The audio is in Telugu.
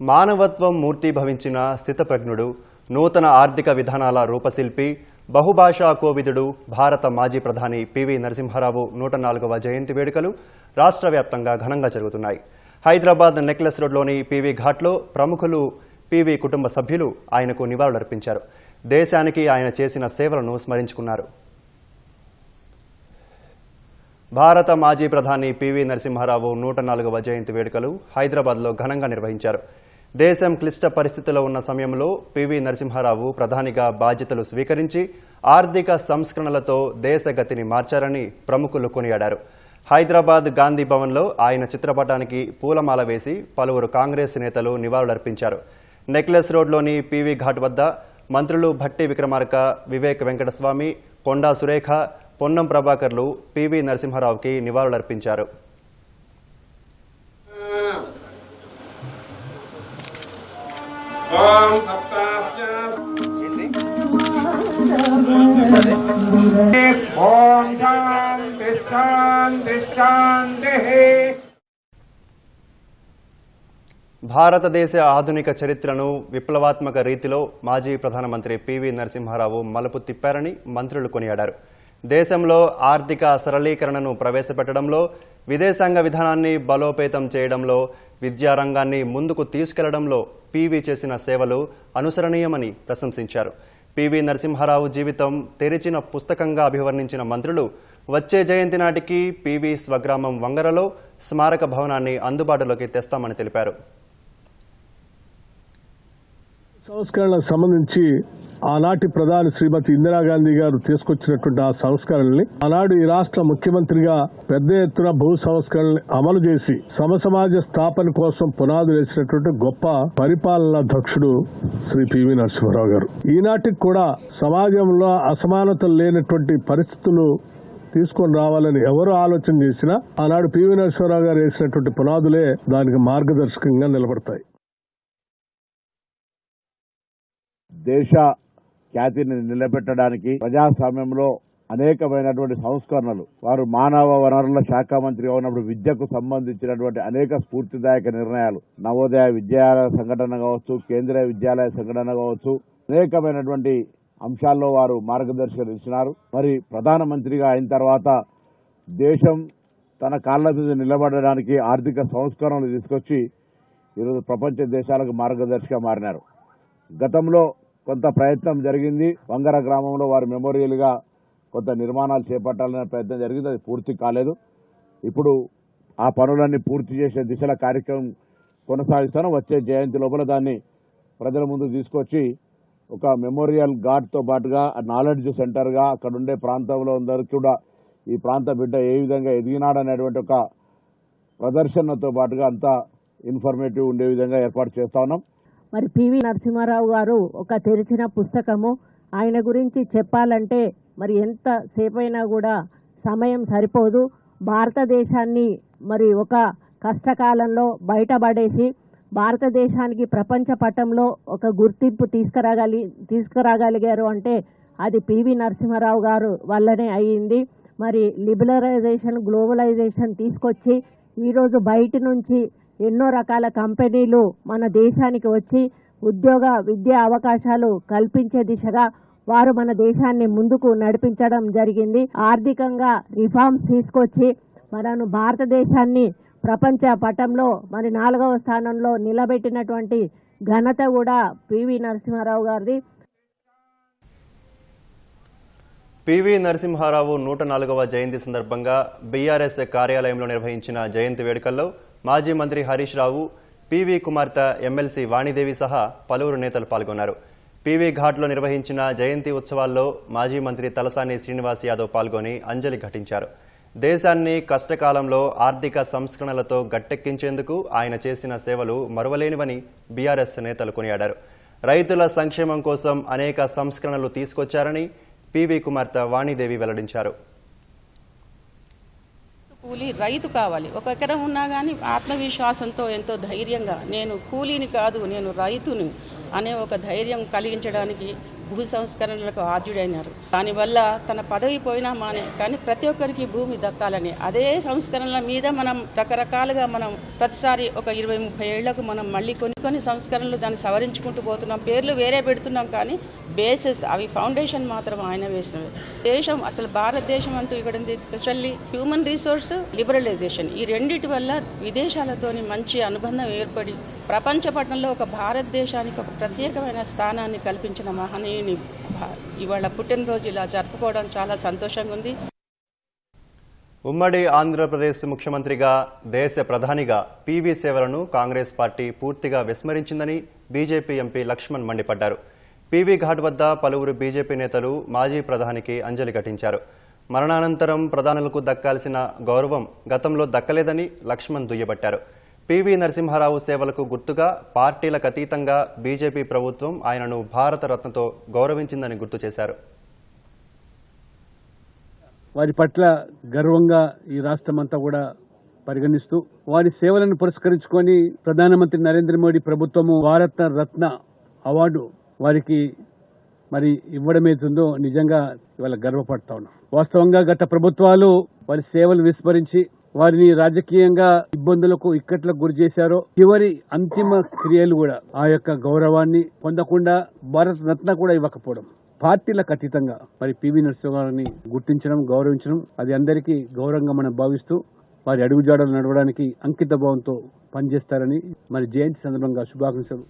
మానవత్వం మూర్తి భవించిన స్థితప్రజ్ఞుడు నూతన ఆర్థిక విధానాల రూపశిల్పి బహుభాషా కోవిదుడు భారత మాజీ ప్రధాని పివి నరసింహారావు నూట నాలుగవ జయంతి వేడుకలు రాష్ట్ర వ్యాప్తంగా ఘనంగా జరుగుతున్నాయి. హైదరాబాద్ నెక్లెస్ రోడ్లోని పివి ఘాట్లో ప్రముఖులు పివి కుటుంబ సభ్యులు ఆయనకు నివాళులర్పించారు. దేశానికి ఆయన చేసిన సేవలను స్మరించుకున్నారు. భారత మాజీ ప్రధాని పివి నరసింహారావు నూట నాలుగవ జయంతి వేడుకలు హైదరాబాద్లో ఘనంగా నిర్వహించారు. దేశం క్లిష్ట పరిస్థితిలో ఉన్న సమయంలో పివి నరసింహారావు ప్రధానిగా బాధ్యతలు స్వీకరించి ఆర్థిక సంస్కరణలతో దేశ గతిని మార్చారని ప్రముఖులు కొనియాడారు. హైదరాబాద్ గాంధీ భవన్లో ఆయన చిత్రపటానికి పూలమాల వేసి పలువురు కాంగ్రెస్ నేతలు నివాళులర్పించారు. నెక్లెస్ రోడ్లోని పీవీ ఘాట్ వద్ద మంత్రులు భట్టి విక్రమార్క వివేక్ వెంకటస్వామి కొండా సురేఖ పొన్నం ప్రభాకర్లు పివి నరసింహారావుకి నివాళులర్పించారు. ఓం సప్తాస్య ఓం శాంతి శాంతి శాంతి భారతదేశ ఆధునిక చరిత్రను విప్లవాత్మక రీతిలో మాజీ ప్రధానమంత్రి పివి నరసింహారావు మలుపు తిప్పారని మంత్రులు కొనియాడారు. దేశంలో ఆర్థిక సరళీకరణను ప్రవేశపెట్టడంలో విదేశాంగ విధానాన్ని బలోపేతం చేయడంలో విద్యారంగాన్ని ముందుకు తీసుకెళ్ళడంలో పివి చేసిన సేవలు అనుసరణీయమని ప్రశంసించారు. పివి నరసింహారావు జీవితం తెరిచిన పుస్తకంగా అభివర్ణించిన మంత్రులు వచ్చే జయంతి నాటికి పివి స్వగ్రామం వంగరలో స్మారక భవనాన్ని అందుబాటులోకి తెస్తామని తెలిపారు. సంస్కరణ సంబంధించి ఆనాటి ప్రధాని శ్రీమతి ఇందిరాగాంధీ గారు తీసుకొచ్చినటువంటి ఆ సంస్కరణల్ని ఆనాడు ఈ రాష్ట్ర ముఖ్యమంత్రిగా పెద్ద ఎత్తున భూ సంస్కరణల్ని అమలు చేసి సమసమాజ స్థాపన కోసం పునాదులు వేసినటువంటి గొప్ప పరిపాలనా దక్షుడు శ్రీ పివి నరసింహారావు గారు. ఈనాటికి కూడా సమాజంలో అసమానతలు లేనటువంటి పరిస్థితులు తీసుకొని రావాలని ఎవరు ఆలోచన చేసినా ఆనాడు పివి నరసింహారావు గారు వేసినటువంటి పునాదులే దానికి మార్గదర్శకంగా నిలబడతాయి. దేశ ఖ్యాతిని నిలబెట్టడానికి ప్రజాస్వామ్యంలో అనేకమైనటువంటి సంస్కరణలు. వారు మానవ వనరుల శాఖ మంత్రిగా ఉన్నప్పుడు విద్యకు సంబంధించినటువంటి అనేక స్ఫూర్తిదాయక నిర్ణయాలు. నవోదయ విద్యాలయ సంఘటన కావచ్చు కేంద్రీయ విద్యాలయ సంఘటన కావచ్చు అనేకమైనటువంటి అంశాల్లో వారు మార్గదర్శకం ఇచ్చినారు మరి ప్రధానమంత్రిగా అయిన తర్వాత దేశం తన కాళ్ళ మీద నిలబడడానికి ఆర్థిక సంస్కరణలు తీసుకొచ్చి ఈరోజు ప్రపంచ దేశాలకు మార్గదర్శిగా మారినారు. గతంలో కొంత ప్రయత్నం జరిగింది. వంగర గ్రామంలో వారి మెమోరియల్గా కొంత నిర్మాణాలు చేపట్టాలనే ప్రయత్నం జరిగింది. అది పూర్తి కాలేదు. ఇప్పుడు ఆ పనులన్నీ పూర్తి చేసే దిశల కార్యక్రమం కొనసాగిస్తాను. వచ్చే జయంతి లోపల దాన్ని ప్రజల ముందు తీసుకొచ్చి ఒక మెమోరియల్ ఘాట్తో పాటుగా నాలెడ్జ్ సెంటర్గా అక్కడ ఉండే ప్రాంతంలో అందరూ కూడా ఈ ప్రాంత బిడ్డ ఏ విధంగా ఎదిగినాడనేటువంటి ఒక ప్రదర్శనతో పాటుగా అంతా ఇన్ఫర్మేటివ్ ఉండే విధంగా ఏర్పాటు చేస్తా ఉన్నాం. మరి పివి నరసింహారావు గారు ఒక తెరిచిన పుస్తకము. ఆయన గురించి చెప్పాలంటే మరి ఎంత సేపైనా కూడా సమయం సరిపోదు. భారతదేశాన్ని మరి ఒక కష్టకాలంలో బయటపడేసి భారతదేశానికి ప్రపంచ పటంలో ఒక గుర్తింపు తీసుకురాగలి తీసుకురాగలిగారు అంటే అది పివి నరసింహారావు గారు వల్లనే అయ్యింది మరి లిబరలైజేషన్ గ్లోబలైజేషన్ తీసుకొచ్చి ఈరోజు బయట నుంచి ఎన్నో రకాల కంపెనీలు మన దేశానికి వచ్చి ఉద్యోగ విద్యా అవకాశాలు కల్పించే దిశగా వారు మన దేశాన్ని ముందుకు నడిపించడం జరిగింది. ఆర్థికంగా రిఫార్మ్స్ తీసుకొచ్చి మనను భారతదేశాన్ని ప్రపంచ పటంలో మరి నాలుగవ స్థానంలో నిలబెట్టినటువంటి ఘనత కూడా పివి నరసింహారావు గారిది. పివి నరసింహారావు నూట నాలుగవ జయంతి సందర్భంగా బీఆర్ఎస్ కార్యాలయంలో నిర్వహించిన జయంతి వేడుకల్లో మాజీ మంత్రి హరీష్ రావు పివి కుమార్తె ఎమ్మెల్సీ వాణిదేవి సహా పలువురు నేతలు పాల్గొన్నారు. పివి ఘాట్లో నిర్వహించిన జయంతి ఉత్సవాల్లో మాజీ మంత్రి తలసాని శ్రీనివాస్ యాదవ్ పాల్గొని అంజలి ఘటించారు. దేశాన్ని కష్టకాలంలో ఆర్థిక సంస్కరణలతో గట్టెక్కించేందుకు ఆయన చేసిన సేవలు మరువలేనివని బీఆర్ఎస్ నేతలు కొనియాడారు. రైతుల సంక్షేమం కోసం అనేక సంస్కరణలు తీసుకొచ్చారని పివి కుమార్తె వాణిదేవి వెల్లడించారు. కూలీ రైతు కావాలి. ఒక ఎకరం ఉన్నా కానీ ఆత్మవిశ్వాసంతో ఎంతో ధైర్యంగా నేను కూలీని కాదు నేను రైతుని అనే ఒక ధైర్యం కలిగించడానికి భూ సంస్కరణలకు ఆద్యుడైనారు. దానివల్ల తన పదవి పోయినా మానే కానీ ప్రతి ఒక్కరికి భూమి దక్కాలని. అదే సంస్కరణల మీద మనం రకరకాలుగా మనం ప్రతిసారి ఒక ఇరవై ముప్పై ఏళ్ళకు మనం మళ్ళీ కొన్ని కొన్ని సంస్కరణలు దాన్ని సవరించుకుంటూ పోతున్నాం. పేర్లు వేరే పెడుతున్నాం కానీ బేసిస్ అవి ఫౌండేషన్ మాత్రం ఆయన వేసినవి దేశం అసలు భారతదేశం అంటూ ఇక్కడ ఉంది. స్పెషల్లీ హ్యూమన్ రిసోర్స్ లిబరలైజేషన్ ఈ రెండింటి వల్ల విదేశాలతోని మంచి అనుబంధం ఏర్పడి ప్రపంచ పట్టణంలో ఒక భారతదేశానికి ఒక ప్రత్యేకమైన స్థానాన్ని కల్పించిన మహనీయుని ఇవాళ పుట్టినరోజు ఇలా జరుపుకోవడం చాలా సంతోషంగా ఉంది. ఉమ్మడి ఆంధ్రప్రదేశ్ ముఖ్యమంత్రిగా దేశ ప్రధానిగా పీవీ సేవలను కాంగ్రెస్ పార్టీ పూర్తిగా విస్మరించిందని బీజేపీ ఎంపీ లక్ష్మణ్ మండిపడ్డారు. పీవీ ఘాట్ వద్ద పలువురు బీజేపీ నేతలు మాజీ ప్రధానికి అంజలి ఘటించారు. మరణానంతరం ప్రధానులకు దక్కాల్సిన గౌరవం గతంలో దక్కలేదని లక్ష్మణ్ దుయ్యబట్టారు. పివి నరసింహారావు సేవలకు గుర్తుగా పార్టీలకు అతీతంగా బీజేపీ ప్రభుత్వం ఆయనను భారత రత్నతో గౌరవించిందని గుర్తు చేశారు. వారి పట్ల గర్వంగా ఈ రాష్ట్రం అంతా కూడా పరిగణిస్తూ వారి సేవలను పురస్కరించుకొని ప్రధానమంత్రి నరేంద్ర మోడీ ప్రభుత్వము భారత రత్న అవార్డు వారికి మరి ఇవ్వడమేతుందో నిజంగా ఇవాళ గర్వపడతా ఉన్నాం. వాస్తవంగా గత ప్రభుత్వాలు వారి సేవలు విస్మరించి వారిని రాజకీయంగా ఇబ్బందులకు ఇక్కట్లకు గురి చేశారో చివరి అంతిమ క్రియలు కూడా ఆ యొక్క గౌరవాన్ని పొందకుండా భారత రత్న కూడా ఇవ్వకపోవడం. పార్టీలకు అతీతంగా మరి పివి నరసింహ గారిని గుర్తించడం గౌరవించడం అది అందరికీ గౌరవంగా మనం భావిస్తూ వారి అడుగుజాడలు నడవడానికి అంకిత భావంతో పనిచేస్తారని మరి జయంతి సందర్భంగా శుభాకాంక్షలు